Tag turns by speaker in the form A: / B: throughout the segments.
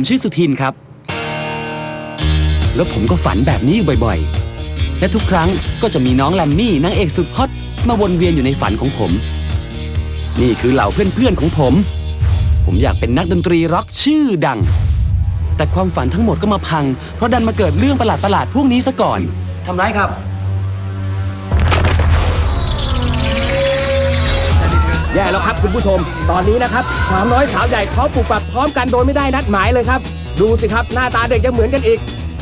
A: ผมชื่อสุทินครับ แล้วผมก็ฝันแบบนี้อยู่บ่อยๆ และทุกครั้งก็จะมีน้องแลมมี่นางเอกสุดฮอตมาวนเวียนอยู่ในฝันของผม นี่คือเหล่าเพื่อนๆของผม ผมอยากเป็นนักดนตรีร็อกชื่อดัง แต่ความฝันทั้งหมดก็มาพัง เพราะดันมาเกิดเรื่องประหลาดๆพวกนี้ซะก่อน
B: ทำไรครับ
C: แย่แล้วครับคุณผู้ชม ตอนนี้นะครับสาวน้อยสาวใหญ่ท้องปลูกปรับพร้อมกันโดยไม่ได้นัดหมายเลยครับ ดูสิครับหน้าตาเด็กยังเหมือนกันอีก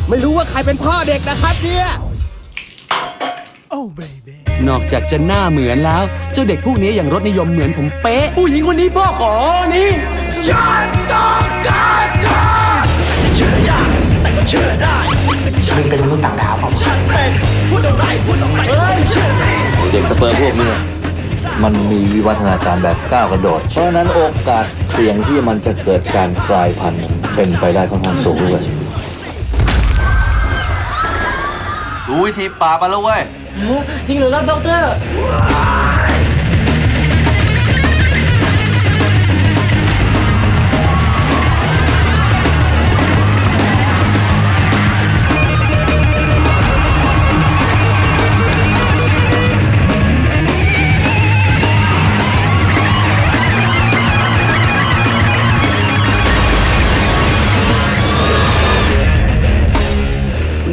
C: ไม่รู้ว่าใครเป็นพ่อเด็กนะครับเนี่ย
A: นอกจากจะหน้าเหมือนแล้ว เจ้าเด็กพวกนี้ยังรสนิยมเหมือนผมเป๊ะ ผู้หญิงคนนี้พ่อขอนี่
B: มึงเป็นมนุษย์ต่างดาวเปล่า
D: เด็กสเปิร์มพวกเนี้ มันมีวิวัฒนาการแบบก้าวกระโดด เพราะฉะนั้นโอกาสเสี่ยงที่มันจะเกิดการกลายพันธุ์เป็นไปได้ค่อนข้างสูงเลย
E: รู้วิธีปราบมันแล้วเว้ย
B: จริงหรือครับด็อกเตอร์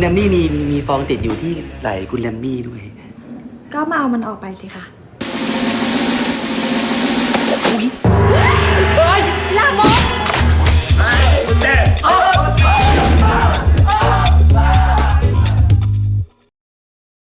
B: แรมมี่มีมีมีฟองติดอยู่ที่ไหล่คุณแรมมี่ด้วย
F: ก็มาเอามันออกไปสิคะ
B: เฮ้ย